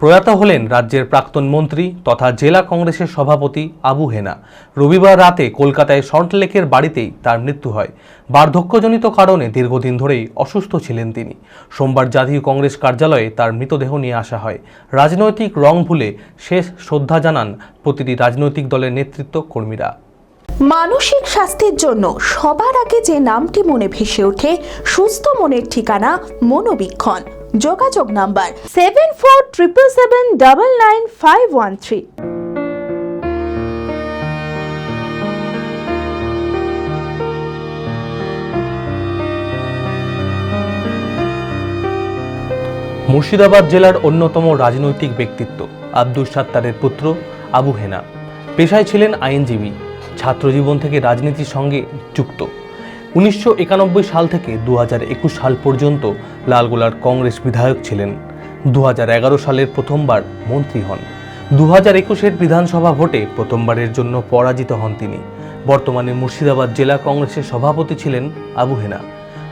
প্রয়াত হলেন রাজ্যের প্রাক্তন মন্ত্রী তথা জেলা কংগ্রেসের সভাপতি আবু হেনা। রবিবার রাতে কলকাতায় সল্টলেকের বাড়িতেই তার মৃত্যু হয়। বার্ধক্যজনিত কারণে দীর্ঘদিন ধরেই অসুস্থ ছিলেন তিনি। সোমবার জাতীয় কংগ্রেস কার্যালয়ে তার মৃতদেহ নিয়ে আসা হয়। রাজনৈতিক রং ভুলে শেষ শ্রদ্ধা জানান প্রতিটি রাজনৈতিক দলের নেতৃত্ব কর্মীরা। মানসিক স্বাস্থ্যের জন্য সবার আগে যে নামটি মনে ভেসে ওঠে, সুস্থ মনের ঠিকানা মনোবীক্ষণ। যোগাযোগ number seven four triple seven double nine five one three. Murshidabad জেলার অন্যতম রাজনৈতিক ব্যক্তিত্ব আব্দুল সাত্তারের পুত্র আবু হেনা। পেশায় ছিলেন আইনজীবী, ছাত্রজীবন থেকে রাজনীতির সঙ্গে যুক্ত। উনিশশো একানব্বই সাল থেকে দু সাল পর্যন্ত লালগোলার কংগ্রেস বিধায়ক ছিলেন। দু হাজার এগারো সালের প্রথমবার মন্ত্রী হন। দু হাজার একুশের বিধানসভা ভোটে প্রথমবারের জন্য পরাজিত হন তিনি। বর্তমানে মুর্শিদাবাদ জেলা কংগ্রেসের সভাপতি ছিলেন আবু হেনা।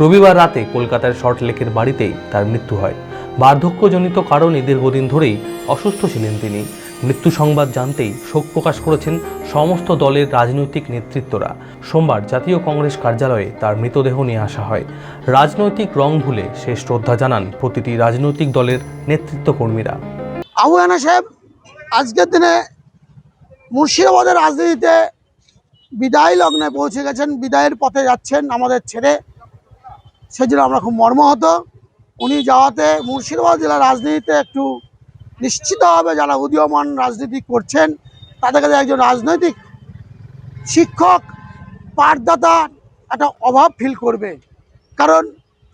রবিবার রাতে কলকাতার শর্টলেকের বাড়িতেই তার মৃত্যু হয়। বার্ধক্যজনিত কারণে দীর্ঘদিন ধরেই অসুস্থ ছিলেন তিনি। মৃত্যু সংবাদ জানতেই শোক প্রকাশ করেছেন সমস্ত দলের রাজনৈতিক নেতৃত্বরা। সোমবার জাতীয় কংগ্রেস কার্যালয়ে তার মৃতদেহ নিয়ে আসা হয়। রাজনৈতিক রং ভুলে সে শ্রদ্ধা জানান প্রতিটি রাজনৈতিক দলের নেতৃত্ব কর্মীরা আবুয়ানা সাহেব, আজকের দিনে মুর্শিদাবাদের রাজনীতিতে বিদায় লগ্নে পৌঁছে গেছেন, বিদায়ের পথে যাচ্ছেন আমাদের ছেড়ে। সেজন্য আমরা খুব মর্মাহত। উনি যাওয়াতে মুর্শিদাবাদ জেলার রাজনীতিতে একটু নিশ্চিতভাবে যারা উদীয়মান রাজনীতি করছেন, তাদের কাছে একজন রাজনৈতিক শিক্ষক, পাঠদাতা একটা অভাব ফিল করবে। কারণ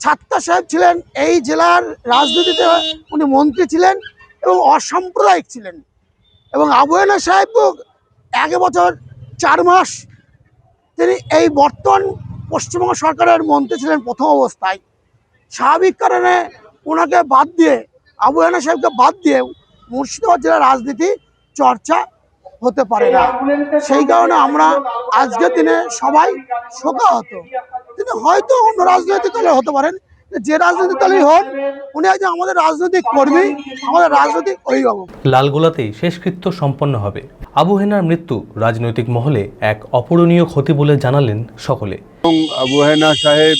ছাত্তা সাহেব ছিলেন এই জেলার রাজনীতিতে উনি মন্ত্রী ছিলেন এবং অসাম্প্রদায়িক ছিলেন। এবং আবুয়ানা সাহেবও এক বছর চার মাস তিনি এই বর্তমান পশ্চিমবঙ্গ সরকারের মন্ত্রী ছিলেন প্রথম অবস্থায়। স্বাভাবিক কারণে ওনাকে বাদ দিয়ে আবুয়ানা সাহেবকে বাদ দিয়ে মুর্শিদাবাদ জেলার রাজনীতি চর্চা হতে পারে না। সেই কারণে আমরা আজকের দিনে সবাই শোকাহত। তিনি হয়তো অন্য রাজনৈতিক দলে হতে পারেন যে রাজনৈতিক দলই হন উনি একজন আমাদের রাজনৈতিক কর্মী আমাদের রাজনৈতিক অভিভাবক। লালগোলাতেই শেষকৃত্য সম্পন্ন হবে। আবু হেনার মৃত্যু রাজনৈতিক মহলে এক অপূরণীয় ক্ষতি বলে জানালেন সকলে। এবং আবু হেনা সাহেব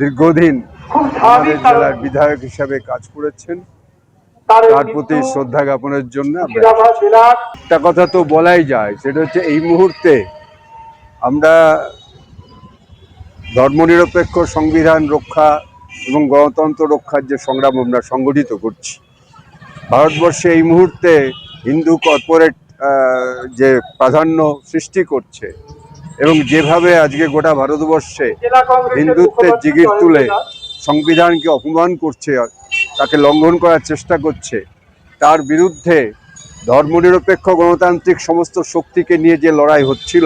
দীর্ঘদিন আমাদের জেলার বিধায়ক হিসাবে কাজ করেছেন। তার প্রতি শ্রদ্ধা জ্ঞাপনের জন্য একটা কথা তো বলাই যায় সেটা হচ্ছে এই মুহূর্তে আমরা ধর্মনিরপেক্ষ সংবিধান রক্ষা এবং গণতন্ত্র রক্ষার যে সংগ্রাম আমরা সংগঠিত করছি। ভারতবর্ষে এই মুহূর্তে হিন্দু কর্পোরেট যে প্রাধান্য সৃষ্টি করছে এবং যেভাবে আজকে গোটা ভারতবর্ষে হিন্দুত্বের জিগির তুলে সংবিধানকে অপমান করছে তাকে লঙ্ঘন করার চেষ্টা করছে তার বিরুদ্ধে ধর্মনিরপেক্ষ গণতান্ত্রিক সমস্ত শক্তিকে নিয়ে যে লড়াই হচ্ছিল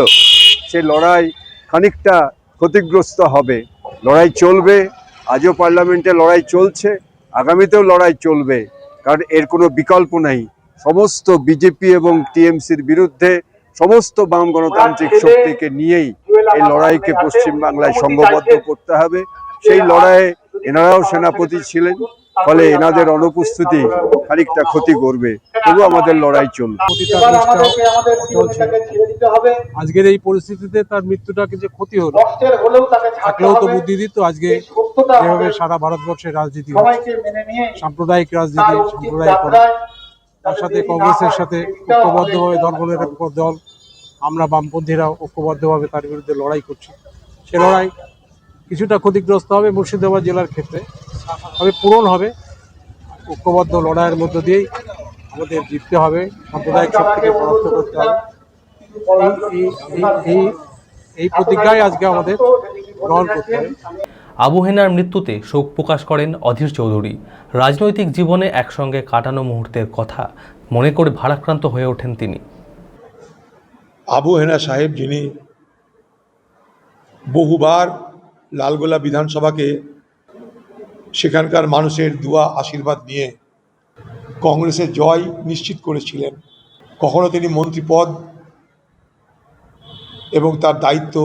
সে লড়াই খানিকটা ক্ষতিগ্রস্ত হবে। লড়াই চলবে আজও পার্লামেন্টে লড়াই চলছে আগামীতেও লড়াই চলবে কারণ এর কোনো বিকল্প নেই। সমস্ত বিজেপি এবং টিএমসির বিরুদ্ধে সমস্ত বাম গণতান্ত্রিক শক্তিকে নিয়েই এই লড়াইকে পশ্চিমবাংলায় সংঘবদ্ধ করতে হবে। সেই লড়াইয়ে এনারাও সেনাপতি ছিলেন ফলে এনাদের অনুপস্থিতি খানিকটা ক্ষতি করবে। তবু আমাদের লড়াই চলবে। আজকের এই পরিস্থিতিতে তার মৃত্যুটাকে যে ক্ষতি হলো থাকলেও তো বুদ্ধি দিত আজকে যেভাবে সারা ভারতবর্ষের রাজনীতি সাম্প্রদায়িক রাজনীতি সাম্প্রদায়িক করা তার সাথে কংগ্রেসের সাথে ঐক্যবদ্ধভাবে ধর্মনিরপেক্ষ দল। আমরা বামপন্থীরা ঐক্যবদ্ধভাবে তার বিরুদ্ধে লড়াই করছি। সে লড়াই কিছুটা ক্ষতিগ্রস্ত হবে মুর্শিদাবাদ জেলার ক্ষেত্রে তবে পূরণ হবে। ঐক্যবদ্ধ লড়াইয়ের মধ্য দিয়েই আমাদের জিততে হবে সাম্প্রদায়িক শক্তিকে পরাস্ত করতে হবে। এই এই- প্রতিজ্ঞাই আজকে আমাদের গ্রহণ করতে হবে। আবু হেনার মৃত্যুতে শোক প্রকাশ করেন অধীর চৌধুরী। রাজনৈতিক জীবনে একসঙ্গে কাটানো মুহূর্তের কথা মনে করে ভারাক্রান্ত হয়ে ওঠেন তিনি। আবু হেনা সাহেব যিনি বহুবার লালগোলা বিধানসভাকে সেখানকার মানুষের দুয়া আশীর্বাদ নিয়ে কংগ্রেসের জয় নিশ্চিত করেছিলেন। কখনো তিনি মন্ত্রীপদ এবং তার দায়িত্ব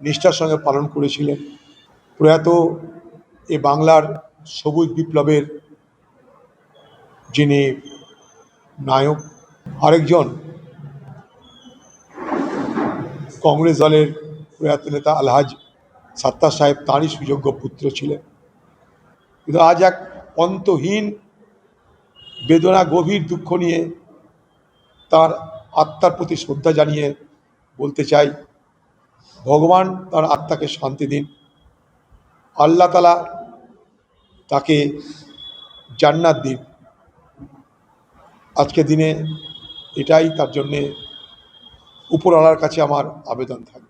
নিষ্ঠার সঙ্গে পালন করেছিলেন। প্রয়াত এ বাংলার সবুজ বিপ্লবের যিনি নায়ক, আরেকজন কংগ্রেস দলের প্রয়াত নেতা আলহাজ সাত্তার সাহেব তাঁরই সুযোগ্য পুত্র ছিলেন। কিন্তু আজ এক অন্তহীন, বেদনা, গভীর দুঃখ নিয়ে তার আত্মার প্রতি শ্রদ্ধা জানিয়ে বলতে চাই, ভগবান তার আত্মাকে শান্তি দিন। আল্লাহ তালা তাকে জান্নাত দিন। আজকে দিনে এটাই তার জন্যে উপরওয়ালার কাছে আমার আবেদন থাকবে।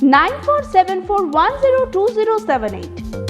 947410278.